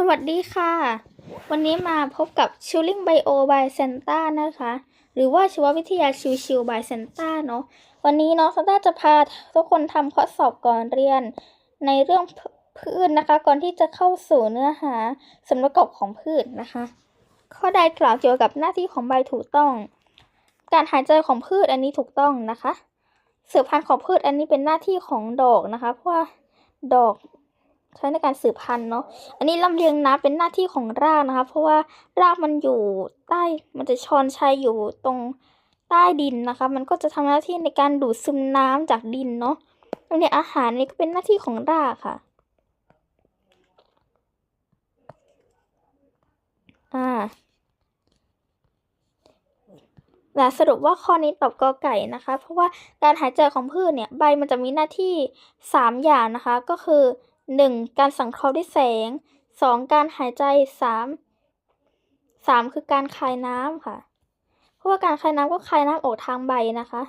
สวัสดีค่ะ วันนี้มาพบกับ Chilling Bio by Santa นะคะ หรือว่าชีววิทยาชิวๆ by Santa เนาะวันนี้เนาะ Santa จะพาทุกคนทำข้อสอบก่อนเรียน ในเรื่องพืชนะคะ ก่อนที่จะเข้าสู่เนื้อหาส่วนประกอบของพืชนะคะ ข้อใดกล่าวเกี่ยวกับหน้าที่ของใบถูกต้อง การหายใจของพืชอันนี้ถูกต้องนะคะ สืบพันธุ์ของพืชอันนี้เป็นหน้าที่ของดอกนะคะ เพราะว่าดอก ใช้ในการสืบพันธุ์เนาะ อันนี้ลำเลียงน้ำเป็นหน้าที่ของรากนะคะ เพราะว่ารากมันอยู่ใต้ มันจะชอนชัยอยู่ตรงใต้ดินนะคะ มันก็จะทำหน้าที่ในการดูดซึมน้ำจากดินเนาะลำเลียอาหารนี่ก็เป็นหน้าที่ของรากค่ะ อ่าและสรุปว่าข้อนี้ตอบกอไก่นะคะ เพราะว่าการหายใจของพืชเนี่ย ใบมันจะมีหน้าที่สามอย่างนะคะ ก็คือ หนึ่งการสังเคราะห์ด้วยแสงสองการหายใจสามสามคือการคายน้ำค่ะ เพราะว่าการคายน้ำก็คายน้ำออกทางใบนะคะ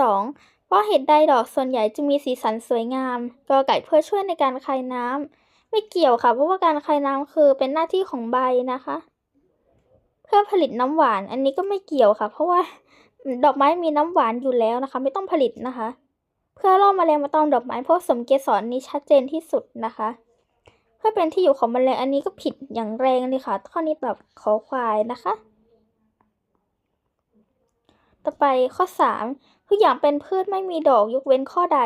สองเพราะเหตุใดดอกส่วนใหญ่จะมีสีสันสวยงามกอไก่เพื่อช่วยในการคายน้ำไม่เกี่ยวค่ะ เพราะว่าการคายน้ำคือเป็นหน้าที่ของใบนะคะ เพื่อผลิตน้ำหวานอันนี้ก็ไม่เกี่ยวค่ะ เพราะว่าดอกไม้มีน้ำหวานอยู่แล้วนะคะ ไม่ต้องผลิตนะคะ เพื่อล่อแมลงมาตอมดอกไม้เพราะสมเกสรนี้ชัดเจนที่สุดนะคะ เพื่อเป็นที่อยู่ของแมลงอันนี้ก็ผิดอย่างแรงเลยค่ะ ข้อนี้ตอบขอควายนะคะ ต่อไปข้อสามทุกอย่างเป็นพืชไม่มีดอกยกเว้นข้อใด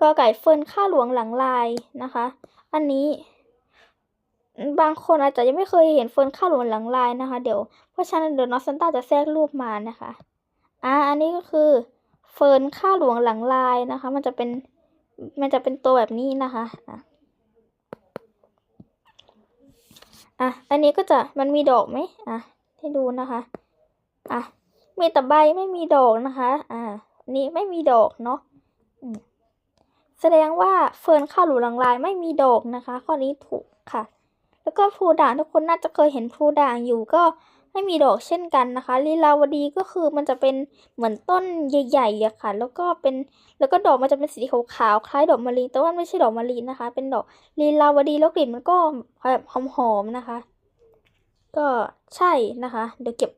กอไก่เฟิร์นข้าหลวงหลังลายนะคะ อันนี้บางคนอาจจะยังไม่เคยเห็นเฟิร์นข้าหลวงหลังลายนะคะ เดี๋ยวเพราะฉะนั้นเดี๋ยวนอสันต้าจะแทรกรูปมานะคะ อ่า อันนี้ก็คือ เฟิร์นข้าหลวงหลังลายนะคะ มันจะเป็น มันจะเป็นตัวแบบนี้นะคะอะอะ อันนี้ก็จะมันมีดอกไหมอะ ให้ดูนะคะ อะ มีแต่ใบไม่มีดอกนะคะ อ่านนี้ไม่มีดอกเนาะแสดงว่าเฟิร์นข้าหลวงหลังลายไม่มีดอกนะคะ ข้อนี้ถูกค่ะ แล้วก็พลูด่างทุกคนน่าจะเคยเห็นพลูด่างอยู่ก็ ไม่มีดอกเช่นกันนะคะลีลาวดีก็คือมันจะเป็นเหมือนต้นใหญ่ๆอะค่ะ แล้วก็เป็นแล้วก็ดอกมันจะเป็นสีขาวๆคล้ายดอกมะลิแต่ว่าไม่ใช่ดอกมะลินะคะ เป็นดอกลีลาวดีแล้วกลิ่นมันก็แบบหอมๆนะคะ ก็ใช่นะคะ เดี๋ยวเก็บ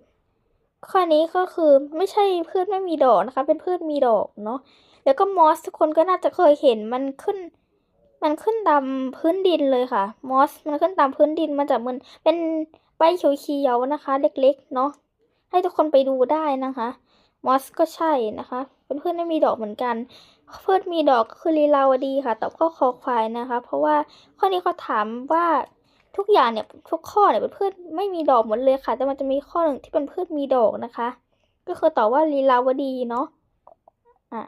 ข้อนี้ก็คือไม่ใช่พืชไม่มีดอกนะคะ เป็นพืชมีดอกเนาะแล้วก็มอสทุกคนก็น่าจะเคยเห็นมันขึ้นมันขึ้นตามพื้นดินเลยค่ะ มอส มันขึ้นตามพื้นดินมันจะมือนเป็น ใบเขียวๆนะคะ เล็กๆเนาะให้ทุกคนไปดูได้นะคะมอสก็ใช่นะคะเป็นพืชไม่มีดอกเหมือนกันพืชมีดอกก็คือลีลาวดีค่ะตอบข้อคอควายนะคะ เพราะว่าข้อนี้เขาถามว่าทุกอย่างเนี่ยทุกข้อเนี่ยเป็นพืชไม่มีดอกหมดเลยค่ะ แต่มันจะมีข้อหนึ่งที่เป็นพืชมีดอกนะคะ ก็คือตอบว่าลีลาวดีเนาะอะ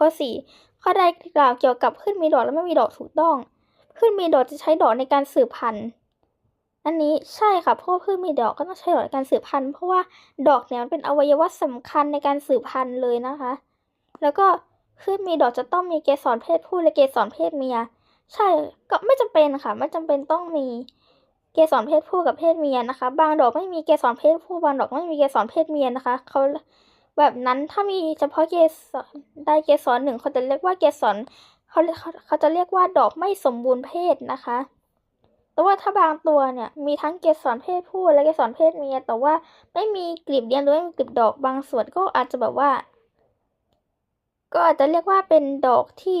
ข้อสี่ข้อใดกล่าวเกี่ยวกับพืชมีดอกและไม่มีดอกถูกต้องพืชมีดอกจะใช้ดอกในการสืบพันธุ์ อันนี้ใช่ค่ะเพราะพืชมีดอกก็ต้องใช้ดอกในการสืบพันธุ์เพราะว่าดอกเนี่ยมันเป็นอวัยวะสำคัญในการสืบพันธุ์เลยนะคะ แล้วก็พืชมีดอกจะต้องมีเกสรเพศผู้และเกสรเพศเมีย ใช่ก็ไม่จำเป็นค่ะ ไม่จำเป็นต้องมีเกสรเพศผู้กับเพศเมียนะคะ บางดอกไม่มีเกสรเพศผู้บางดอกไม่มีเกสรเพศเมียนะคะเขาแบบนั้นถ้ามีเฉพาะเกสรได้เกสรหนึ่งเขาจะเรียกว่าเกสรเขาเขาเขาจะเรียกว่าดอกไม่สมบูรณ์เพศนะคะ แต่ว่าถ้าบางตัวเนี่ยมีทั้งเกสรเพศผู้และเกสรเพศเมีย แต่ว่าไม่มีกลีบเดียวหรือไม่มีกลีบดอกบางส่วนก็อาจจะแบบว่า ก็อาจจะเรียกว่าเป็นดอกที่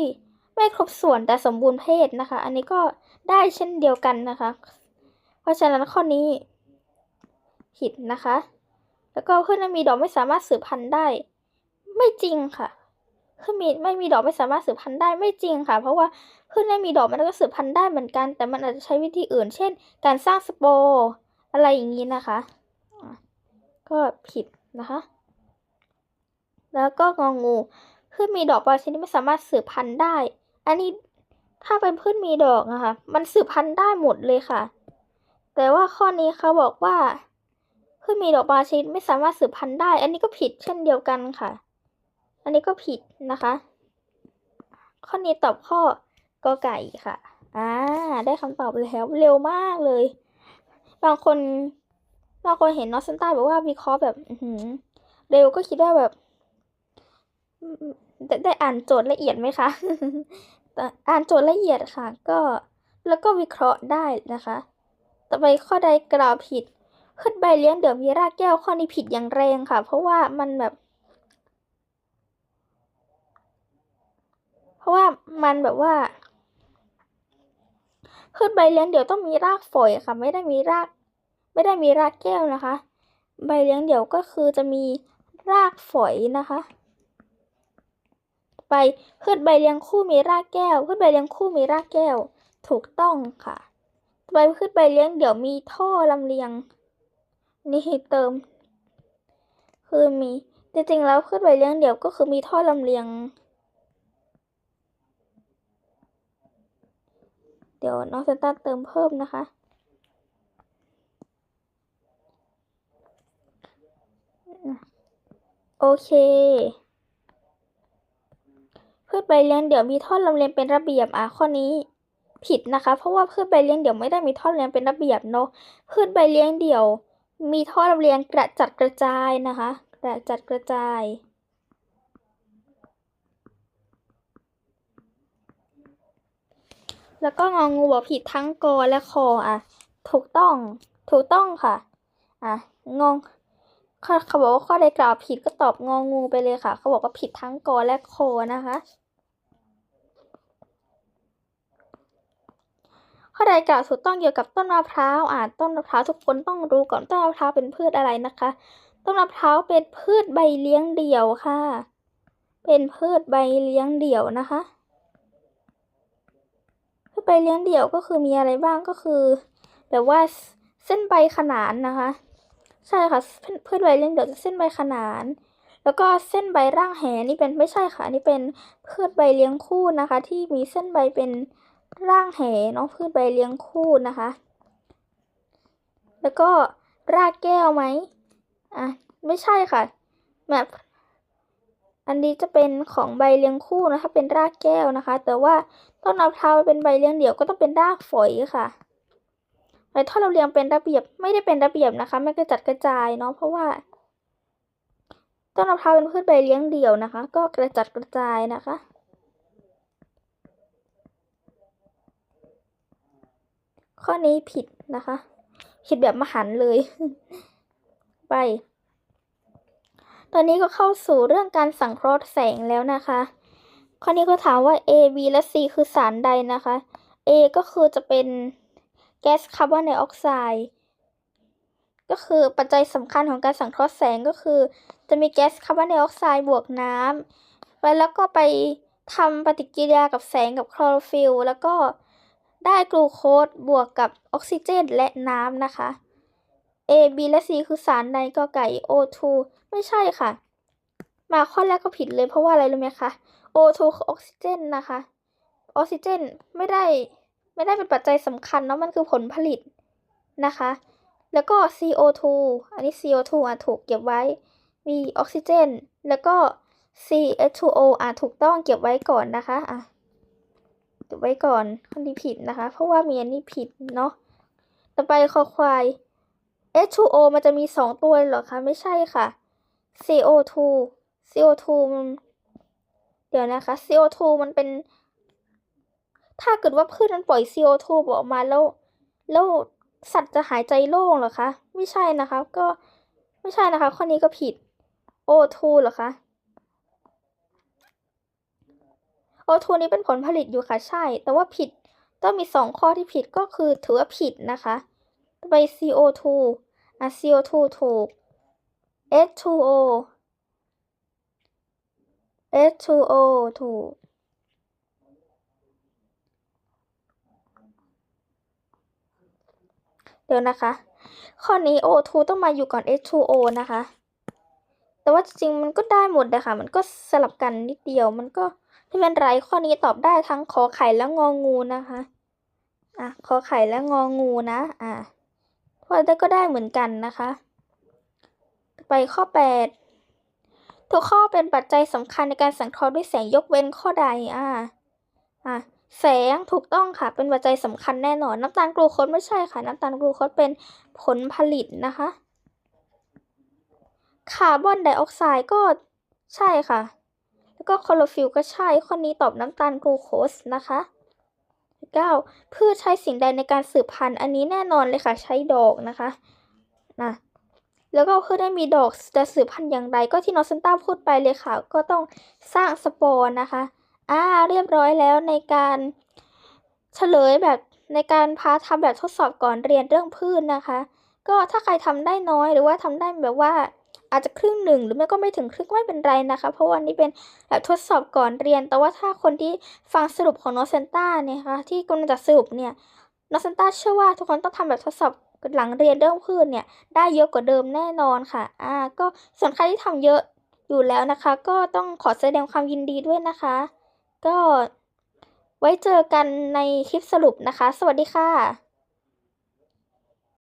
ไม่ครบส่วนแต่สมบูรณ์เพศนะคะ อันนี้ก็ได้เช่นเดียวกันนะคะ เพราะฉะนั้นข้อนี้ผิดนะคะ แล้วก็เพืชไม่มีดอกไม่สามารถสืบพันธุ์ได้ ไม่จริงค่ะ พืชมีไม่มีดอกไม่สามารถสืบพันธุ์ได้ไม่จริงค่ะ เพราะว่าพืชไม่มีดอกมันก็สืบพันธุ์ได้เหมือนกัน แต่มันอาจจะใช้วิธีอื่น เช่น การสร้างสโปร์อะไรอย่างนี้นะคะ ก็ผิดนะคะ แล้วก็งองูพืชมีดอกบางชนิดไม่สามารถสืบพันธุ์ได้ อันนี้ถ้าเป็นพืชมีดอกนะคะ มันสืบพันธุ์ได้หมดเลยค่ะ แต่ว่าข้อนี้เขาบอกว่าพืชมีดอกบางชนิดไม่สามารถสืบพันธุ์ได้ อันนี้ก็ผิดเช่นเดียวกันค่ะ อันนี้ก็ผิดนะคะ ข้อนี้ตอบข้อกอไก่ค่ะ อ่า ได้คำตอบแล้วเร็วมากเลย บางคนบางคนเห็นนอสเซนต้าบอกว่าวิเคราะห์แบบเร็วก็คิดว่าแบบไดได้อ่านโจทย์ละเอียดไหมคะอ่านโจทย์ละเอียดค่ะ ก็แล้วก็วิเคราะห์ได้นะคะ ต่อไปข้อใดกล่าวผิดพืชใบเลี้ยงเดี่ยวมีรากแก้วข้อนี้ผิดอย่างแรงค่ะ เพราะว่ามันแบบ เพราะว่ามันแบบว่าพืชใบเลี้ยงเดี่ยวต้องมีรากฝอยค่ะ ไม่ได้มีราก ไม่ได้มีรากแก้วนะคะ ใบเลี้ยงเดี่ยวก็คือจะมีรากฝอยนะคะ ไปพืชใบเลี้ยงคู่มีรากแก้วพืชใบเลี้ยงคู่มีรากแก้ว ถูกต้องค่ะใบพืชใบเลี้ยงเดี่ยวมีท่อลำเลียง นี่เติม คือมีจริงๆแล้วพืชใบเลี้ยงเดี่ยวก็คือมีท่อลำเลียง เดี๋ยวน้องเซนต้าเติมเพิ่มนะคะ โอเคพืชใบเลี้ยงเดี่ยวมีท่อลำเลียงเป็นระเบียบอะข้อนี้ผิดนะคะ เพราะว่าพืชใบเลี้ยงเดี่ยวไม่ได้มีท่อลำเลียงเป็นระเบียบเนาะพืชใบเลี้ยงเดี่ยว มีท่อลำเลียงกระจัดกระจายนะคะ กระจัดกระจาย แล้วก็งองูบอกผิดทั้งกอและคออะ ถูกต้อง ถูกต้องค่ะ อะ งงเขาเขาบอกว่าข้อใดกล่าวผิดก็ตอบงองูไปเลยค่ะ เขาบอกว่าผิดทั้งกอและคอนะคะ ข้อใดกล่าวถูกต้องเกี่ยวกับต้นมะพร้าวอ่าต้นมะพร้าวทุกคนต้องรู้ก่อนต้นมะพร้าวเป็นพืชอะไรนะคะ ต้นมะพร้าวเป็นพืชใบเลี้ยงเดี่ยวค่ะ เป็นพืชใบเลี้ยงเดี่ยวนะคะ เลี้ยงเดี่ยวก็คือมีอะไรบ้างก็คือ แบบว่าเส้นใบขนานนะคะ ใช่ค่ะเพืชใบเลี้ยงเดี่ยวจะเส้นใบขนาน แล้วก็เส้นใบร่างแหนี่เป็นไม่ใช่ค่ะนนี่เป็นพืชใบเลี้ยงคู่นะคะ ที่มีเส้นใบเป็นร่างแหเนาะพืชใบเลี้ยงคู่นะคะ แล้วก็รากแก้วไหมอะไม่ใช่ค่ะแบบ อันนี้จะเป็นของใบเลี้ยงคู่นะคะ เป็นรากแก้วนะคะ แต่ว่าต้นมะพร้าวเป็นใบเลี้ยงเดี่ยวก็ต้องเป็นรากฝอยค่ะใบท่อเราเรียงเป็นระเบียบไม่ได้เป็นระเบียบนะคะไม่กระจัดกระจายเนาะเพราะว่า ต้นมะพร้าวเป็นพืชใบเลี้ยงเดี่ยวนะคะ ก็กระจัดกระจายนะคะข้อนี้ผิดนะคะ ผิดแบบมหันเลย ไป ตอนนี้ก็เข้าสู่เรื่องการสังเคราะห์แสงแล้วนะคะ ข้อนี้ก็ถามว่า A B และ C คือสารใดนะคะ A ก็คือจะเป็นแก๊สคาร์บอนไดออกไซด์ก็คือปัจจัยสำคัญของการสังเคราะห์แสงก็คือ จะมีแก๊สคาร์บอนไดออกไซด์บวกน้ำไปแล้วก็ไปทำปฏิกิริยากับแสงกับคลอโรฟิลแล้วก็ได้กลูโคสบวกกับออกซิเจน และน้ำนะคะ A B และ C คือสารใดก็ไก่ O2 ไม่ใช่ค่ะ มาข้อแรกก็ผิดเลยเพราะว่าอะไรรู้ไหมคะ O2 คือออกซิเจนนะคะออกซิเจนไม่ได้ไม่ได้เป็นปัจจัยสำคัญเนาะมันคือผลผลิตนะคะ แล้วก็ CO2 อันนี้ CO2 อะถูกเก็บไว้ มีออกซิเจน แล้วก็ CH2O อะถูกต้องเก็บไว้ก่อนนะคะอะเก็บไว้ก่อนข้อนี้ผิดนะคะ เพราะว่ามีอันนี้ผิดเนาะต่อไปคอควาย H2O มันจะมีสองตัวเหรอคะ ไม่ใช่ค่ะ CO2 CO2 มันเดี๋ยวนะคะ CO2 มันเป็น ถ้าเกิดว่าพืชมันปล่อย CO2 ออกมาแล้ว แล้วสัตว์จะหายใจโล่งเหรอคะ ไม่ใช่นะคะ ก็ไม่ใช่นะคะ ข้อนี้ก็ผิด O2 เหรอคะ O2 นี้เป็นผลผลิตอยู่ค่ะ ใช่ แต่ว่าผิด ต้องมีสองข้อที่ผิดก็คือถือว่าผิดนะคะ ไป CO2 อะ CO2 ถูก H2O H2O ถูก เดี๋ยวนะคะ ข้อนี้ O2 ต้องมาอยู่ก่อน H2O นะคะ แต่ว่าจริงๆ มันก็ได้หมดเลยค่ะ มันก็สลับกันนิดเดียว มันก็ไม่เป็นไร ข้อนี้ตอบได้ทั้งขอไข่และงองูนะคะ อะ ขอไข่และงองูนะ อะ เพราได้ก็ได้เหมือนกันนะคะ ไปข้อ8ทุกข้อเป็นปัจจัยสำคัญในการสังเคราะห์ด้วยแสงยกเว้นข้อใดอะอะแสงถูกต้องค่ะ เป็นปัจจัยสำคัญแน่นอน น้ำตาลกลูโคสไม่ใช่ค่ะ น้ำตาลกลูโคสเป็นผลผลิตนะคะ คาร์บอนไดออกไซด์ก็ใช่ค่ะ แล้วก็คลอโรฟิลก็ใช่ ข้อนี้ตอบน้ำตาลกลูโคสนะคะ 9. พืชใช้สิ่งใดในการสืบพันธุ์อันนี้แน่นอนเลยค่ะ ใช้ดอกนะคะนะแล้วก็พืชได้มีดอกจะสืบพันธุ์อย่างไร ก็ที่นอสันต้าพูดไปเลยค่ะ ก็ต้องสร้างสปอร์นะคะอ่าเรียบร้อยแล้วในการเฉลยแบบในการพาทำแบบทดสอบก่อนเรียนเรื่องพืชนะคะ ก็ถ้าใครทำได้น้อยหรือว่าทำได้แบบว่า อาจจะครึ่งหนึ่งหรือไม่ก็ไม่ถึงครึ่งไม่เป็นไรนะคะ เพราะวันนี้เป็นแบบทดสอบก่อนเรียน แต่ว่าถ้าคนที่ฟังสรุปของนอเซนต้าเนี่ยค่ะที่กำลังจะสรุปเนี่ยนอเซนต้าเชื่อว่าทุกคนต้องทำแบบทดสอบหลังเรียนเรื่องพืชเนี่ยได้เยอะกว่าเดิมแน่นอนค่ะอ่าก็ส่วนใครที่ทำเยอะอยู่แล้วนะคะ ก็ต้องขอแสดงความยินดีด้วยนะคะ ก็ไว้เจอกันในคลิปสรุปนะคะ สวัสดีค่ะ